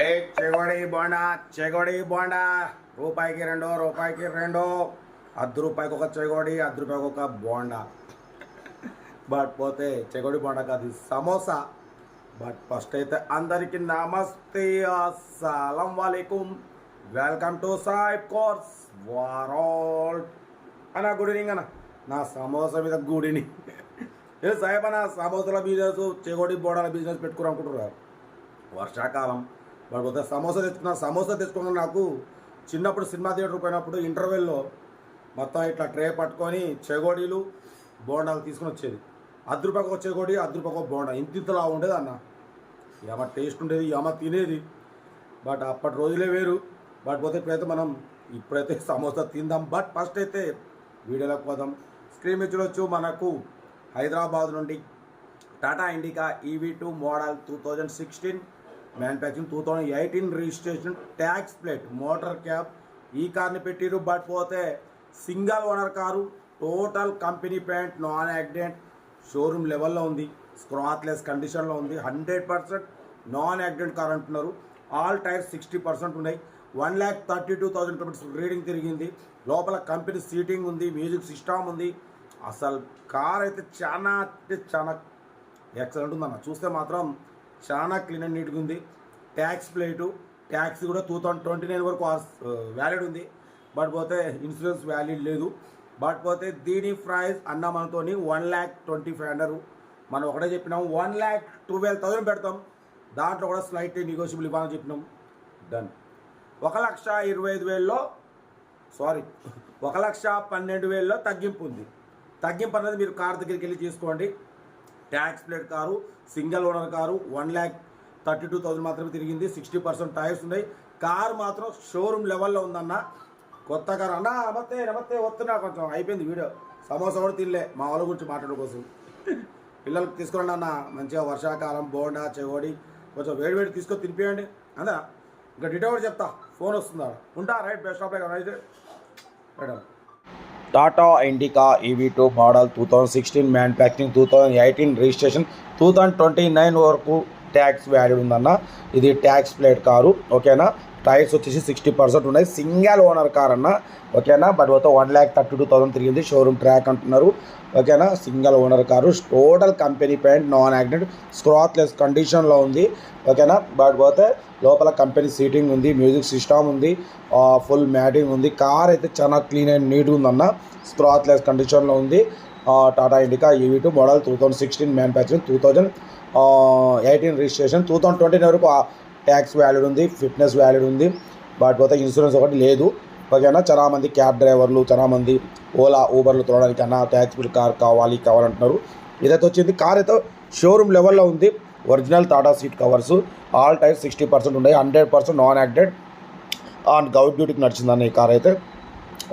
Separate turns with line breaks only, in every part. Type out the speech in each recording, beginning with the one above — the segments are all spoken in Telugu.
ఏ చెగోడి బోండా చెగొడి బోండా. రూపాయికి రెండు రూపాయికి రెండు. అర్ధ రూపాయికి ఒక చెగోడి అర్ధ రూపాయికి ఒక బోండా. బట్ పోతే చెగోడి బోండా కాదు సమోసా. బట్ ఫస్ట్ అయితే అందరికి నమస్తే అస్సలం వాలేకుం. వెల్కమ్ టు సాయిబ్ కోర్స్ వారోల్ అన్న గుడ్ ఈవినింగ్ అన్న. నా సమోసా మీద ఈవినింగ్ ఏ సాહેબ అన్న సమోసాల బిజినెస్ చెగోడి బోడాల బిజినెస్ పెట్టుకుని అనుకుంటున్నారు. వర్షాకాలం. వాడు పోతే సమోసా తెచ్చుకున్నా సమోసా తెచ్చుకున్నా నాకు. చిన్నప్పుడు సినిమా థియేటర్ పోయినప్పుడు ఇంటర్వెల్లో మొత్తం ఇట్లా ట్రే పట్టుకొని చెగోడీలు బోండాలు తీసుకుని వచ్చేది. అర్ధ రూపాయకి చెగోడి అర్ధ రూపాయకి బోండా. ఇంత ఇంతలా ఉండేది అన్న. ఏమ టేస్ట్ ఉండేది ఏమ తినేది. బట్ అప్పటి రోజులే వేరు. బట్ పోతే ఇప్పుడైతే మనం ఇప్పుడైతే సమోసా తిందాం. బట్ ఫస్ట్ అయితే వీడియోలోకి పోదాం. స్క్రీన్ మీద చూడొచ్చు మనకు హైదరాబాద్ నుండి Tata Indica EV two model two thousand sixteen manufacturing two thousand eighteen registration tax plate motor cab ఈ కార్ని పెట్టిరు బట్ పోతే single owner car total company paint non accident showroom లెవెల్లో ఉంది స్క్రాత్లెస్ కండిషన్లో ఉంది hundred percent non accident car అంటున్నారు. ఆల్ టైర్స్ సిక్స్టీ పర్సెంట్ ఉన్నాయి. One lakh thirty two thousand rupees reading తిరిగింది. లోపల కంపెనీ సీటింగ్ ఉంది మ్యూజిక్ సిస్టమ్ ఉంది. అసలు కార్ అయితే చాలా అంటే చాలా ఎక్సలెంట్ ఉందన్న. చూస్తే మాత్రం చాలా క్లీన్ అండ్ నీట్గా ఉంది. ట్యాక్స్ ప్లేటు ట్యాక్స్ కూడా టూ థౌసండ్ ట్వంటీ నైన్ వరకు వ్యాలిడ్ ఉంది. బట్ పోతే ఇన్సూరెన్స్ వ్యాలిడ్ లేదు. బట్ పోతే దీని ప్రైస్ అన్న మనతోని one lakh twenty five hundred మనం ఒకటే చెప్పినాం వన్ ల్యాక్ ట్వెల్వ్ థౌసండ్ పెడతాం. దాంట్లో కూడా స్లైట్ నెగోషియబుల్ ఇవ్వాలని చెప్పినాం. డన్ ఒక లక్ష ఇరవై ఐదు వేల్లో సారీ ఒక లక్ష పన్నెండు వేల్లో తగ్గింపు ఉంది. తగ్గింపు అన్నది మీరు కార్ దగ్గరికి వెళ్ళి చేసుకోండి tax plate car single owner car one lakh thirty two thousand మాత్రమే తిరిగింది. సిక్స్టీ పర్సెంట్ టైర్స్ ఉన్నాయి. కారు మాత్రం షోరూమ్ లెవెల్లో ఉందన్న. కొత్త కారు. అన్న నమస్తే నమస్తే వస్తున్నా కొంచెం. అయిపోయింది వీడియో. సమోసా కూడా తినలే. మా వాళ్ళ గురించి మాట్లాడడం కోసం. పిల్లలకి తీసుకురండి అన్న. మంచిగా వర్షాకాలం బోండా చెగోడి. కొంచెం వేడి వేడి తీసుకొని తినిపియండి. అందా? ఇంకా డీటెయిల్ చెప్తా. ఫోన్ వస్తుందా ఉంటా రైట్ బెస్ట్ ఆఫ్ అయితే madam. Tata Indica EV two model two thousand sixteen manufacturing two thousand eighteen registration two thousand twenty nine వరకు ట్యాక్స్ వ్యాల్యూ ఉందన్న. ఇది ట్యాక్స్ ప్లేట్ కారు ఓకేనా టైర్స్ వచ్చేసి సిక్స్టీ పర్సెంట్ ఉన్నాయి. సింగిల్ ఓనర్ కార్ అన్న ఓకేనా? బట్ పోతే one lakh thirty two thousand తిరిగింది. షోరూమ్ ట్రాక్ అంటున్నారు ఓకేనా? Single owner car. Total company paint non accident స్క్రాత్లెస్ కండిషన్లో ఉంది ఓకేనా? బట్ పోతే లోపల కంపెనీ సీటింగ్ ఉంది మ్యూజిక్ సిస్టమ్ ఉంది ఫుల్ మ్యాటింగ్ ఉంది. కార్ అయితే చాలా క్లీన్ అండ్ నీట్గా ఉందన్న స్క్రాత్లెస్ కండిషన్లో ఉంది. Tata Indica EV two model two thousand sixteen manufacturing two thousand eighteen registration two thousand twenty వరకు ట్యాక్స్ వ్యాలిడ్ ఉంది ఫిట్నెస్ వ్యాలిడ్ ఉంది. వాటిపోతే పోతే ఇన్సూరెన్స్ ఒకటి లేదు. ఓకేనా? చాలా మంది క్యాబ్ డ్రైవర్లు చాలామంది ఓలా ఊబర్లు తోడడానికి అన్న ట్యాక్స్ బిల్ కార్ కావాలి కావాలంటున్నారు. ఇదైతే వచ్చింది కార్ అయితే షోరూమ్ లెవెల్లో ఉంది. Original Tata seat covers. All tyres sixty percent ఉన్నాయి. హండ్రెడ్ పర్సెంట్ నాన్ యాక్టెడ్ ఆన్ గౌట్ డ్యూటీకి నడిచిందన్న ఈ కార్ అయితే.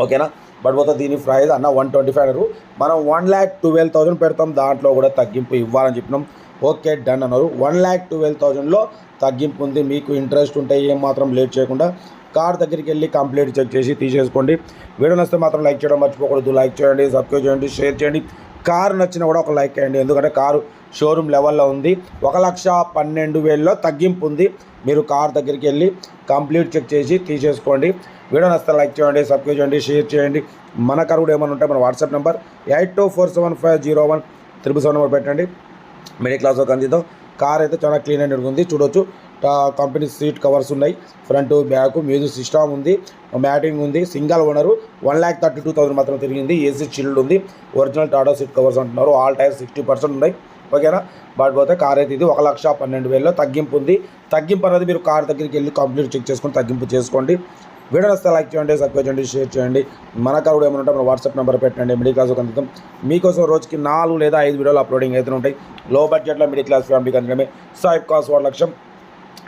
ఓకేనా? బట్ పోతే దీని ప్రైస్ అన్న వన్ ట్వంటీ ఫైవ్ అన్నారు మనం వన్ ల్యాక్ ట్వెల్వ్ థౌసండ్ పెడతాం. దాంట్లో కూడా తగ్గింపు ఇవ్వాలని చెప్పినాం. ఓకే డన్ అన్నారు. వన్ ల్యాక్ ట్వెల్వ్ థౌజండ్లో తగ్గింపు ఉంది. మీకు ఇంట్రెస్ట్ ఉంటే ఏం మాత్రం లేట్ చేయకుండా కార్ దగ్గరికి వెళ్ళి కంప్లీట్ చెక్ చేసి తీసేసుకోండి. వీడియో నచ్చితే మాత్రం లైక్ చేయడం మర్చిపోకూడదు. లైక్ చేయండి సబ్స్క్రైబ్ చేయండి షేర్ చేయండి. కారు నచ్చిన కూడా ఒక లైక్ చేయండి. ఎందుకంటే కారు షోరూమ్ లెవెల్లో ఉంది. ఒక లక్ష పన్నెండు వేలలో తగ్గింపు ఉంది. మీరు కార్ దగ్గరికి వెళ్ళి కంప్లీట్ చెక్ చేసి తీసేసుకోండి. వీడియో నచ్చితే లైక్ చేయండి సబ్స్క్రైబ్ చేయండి షేర్ చేయండి. మన కారు కూడా ఏమైనా ఉంటే మన WhatsApp number eight two four seven five zero one triple seven number పెట్టండి. మిడిల్ క్లాస్ ఒక అందిద్దాం. కార్ అయితే చాలా క్లీన్ అండ్ ఉంది. చూడొచ్చు. కంపెనీ సీట్ కవర్స్ ఉన్నాయి. ఫ్రంట్ బ్యాక్ మ్యూజిక్ సిస్టమ్ ఉంది. మ్యాటింగ్ ఉంది. Single owner one lakh thirty two thousand మాత్రం తిరిగింది. ఏసీ చిల్డ్ ఉంది. ఒరిజినల్ టాటా సీట్ కవర్స్ అంటున్నారు. ఆల్ టైర్ సిక్స్టీ పర్సెంట్ ఉన్నాయి. ఓకేనా? బట్ పోతే కార్ అయితే ఇది ఒక లక్ష పన్నెండు వేలలో తగ్గింపు ఉంది. తగ్గింపు అనేది మీరు కార్ దగ్గరికి వెళ్ళి కంప్లీట్ చెక్ చేసుకొని తగ్గింపు చేసుకోండి. వీడియో వస్తే లైక్ చేయండి సబ్స్క్రైబ్ చేయండి షేర్ చేయండి. మన కార్ కూడా ఏమైనా ఉంటే మన వాట్సాప్ నెంబర్ పెట్టండి మిడిల్ క్లాస్ ఒక అందుతాం మీకోసం రోజుకి నాలుగు లేదా ఐదు వీడియోలు అప్లోడింగ్ అయితే ఉంటాయి. లో బడ్జెట్లో మిడిల్ క్లాస్ ఫ్యామిలీకి అందడమే సాయిబ్ కాస్ వాడు లక్ష్యం.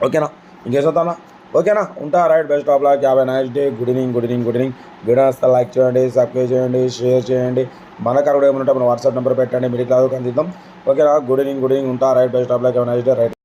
ఓకేనా? ఇంకేసొద్దానా ఓకేనా? ఉంటా right best of luck. Have nice day. Good evening good evening good evening. Video వస్తే లైక్ చేయండి సబ్స్క్రైబ్ చేయండి షేర్ చేయండి. మన కార్ కూడా ఏమైనా ఉంటే మన వాట్సాప్ నెంబర్ పెట్టండి మిడిల్ క్లాస్ అందిద్దాం. ఓకేనా? Good evening good evening. ఉంటా right best of luck. Have nice day right.